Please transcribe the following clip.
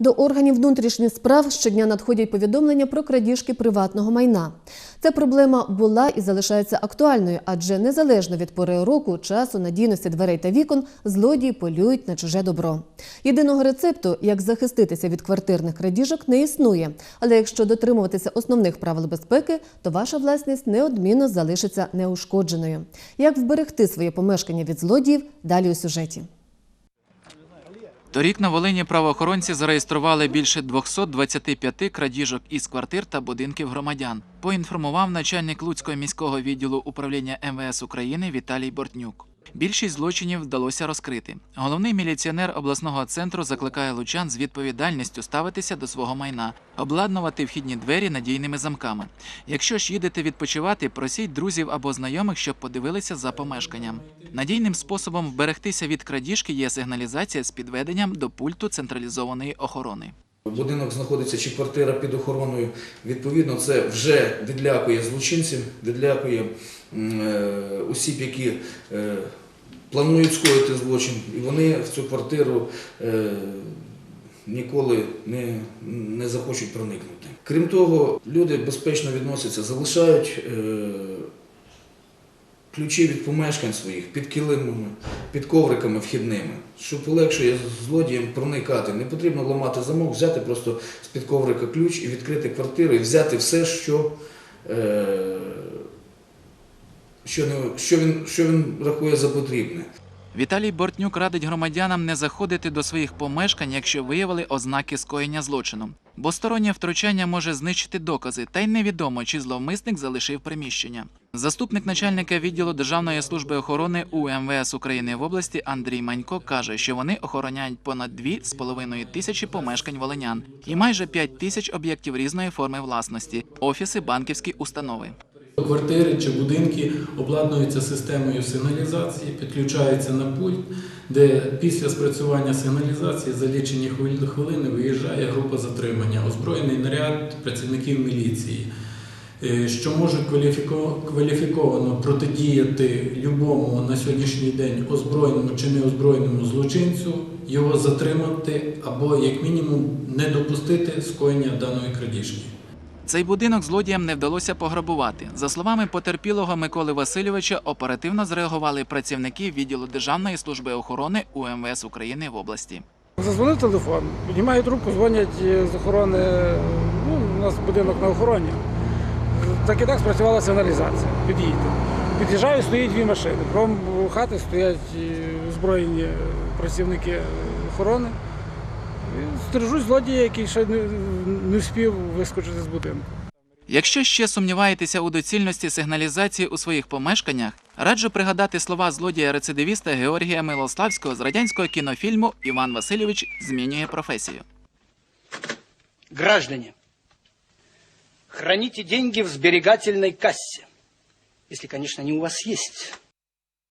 До органів внутрішніх справ щодня надходять повідомлення про крадіжки приватного майна. Ця проблема була і залишається актуальною, адже незалежно від пори року, часу, надійності дверей та вікон, злодії полюють на чуже добро. Єдиного рецепту, як захиститися від квартирних крадіжок, не існує. Але якщо дотримуватися основних правил безпеки, то ваша власність неодмінно залишиться неушкодженою. Як вберегти своє помешкання від злодіїв? Далі у сюжеті. Торік на Волині правоохоронці зареєстрували більше 225 крадіжок із квартир та будинків громадян. Поінформував начальник Луцького міського відділу управління МВС України Віталій Бортнюк. Більшість злочинів вдалося розкрити. Головний міліціонер обласного центру закликає лучан з відповідальністю ставитися до свого майна, обладнувати вхідні двері надійними замками. Якщо ж їдете відпочивати, просіть друзів або знайомих, щоб подивилися за помешканням. Надійним способом вберегтися від крадіжки є сигналізація з підведенням до пульту централізованої охорони. Будинок знаходиться чи квартира під охороною. Відповідно, це вже відлякує злочинців, відлякує е, осіб, які е, планують скоїти злочин, і вони в цю квартиру е, ніколи не, не захочуть проникнути. Крім того, люди безпечно відносяться, залишають ключі від помешкань своїх під килимами, під ковриками вхідними, що полегшує злодіям проникати. Не потрібно ламати замок, взяти просто з-під коврика ключ і відкрити квартиру, і взяти все, що, е, що, не, що, він, що він рахує за потрібне. Віталій Бортнюк радить громадянам не заходити до своїх помешкань, якщо виявили ознаки скоєння злочину. Бо стороннє втручання може знищити докази, та й невідомо, чи зловмисник залишив приміщення. Заступник начальника відділу Державної служби охорони УМВС України в області Андрій Манько каже, що вони охороняють понад 2,5 тисячі помешкань волинян і майже 5 тисяч об'єктів різної форми власності, офіси, банківські установи. Квартири чи будинки обладнуються системою сигналізації, підключаються на пульт, де після спрацювання сигналізації за лічені хвилини виїжджає група затримання, озброєний наряд працівників міліції, е, що можуть кваліфіковано протидіяти любому на сьогоднішній день озброєному чи неозброєному злочинцю, його затримати або, як мінімум, не допустити скоєння даної крадіжки. Цей будинок злодіям не вдалося пограбувати. За словами потерпілого Миколи Васильовича, оперативно зреагували працівники відділу Державної служби охорони УМВС України в області. Зазвонив телефон, піднімаю трубку, дзвонять е, з охорони. Ну, у нас будинок на охороні. Так і так спрацювала сигналізація. Під'їдьте. Під'їжджаю, стоїть дві машини. Кром хати стоять е, озброєні е, працівники е, охорони. І Стережуть злодія, який ще не, не встиг вискочити з будинку. Якщо ще сумніваєтеся у доцільності сигналізації у своїх помешканнях, раджу пригадати слова злодія-рецидивіста Георгія Милославського з радянського кінофільму Іван Васильович змінює професію. Граждане, храните деньги в сберегательной кассе. Если, конечно, они у вас есть.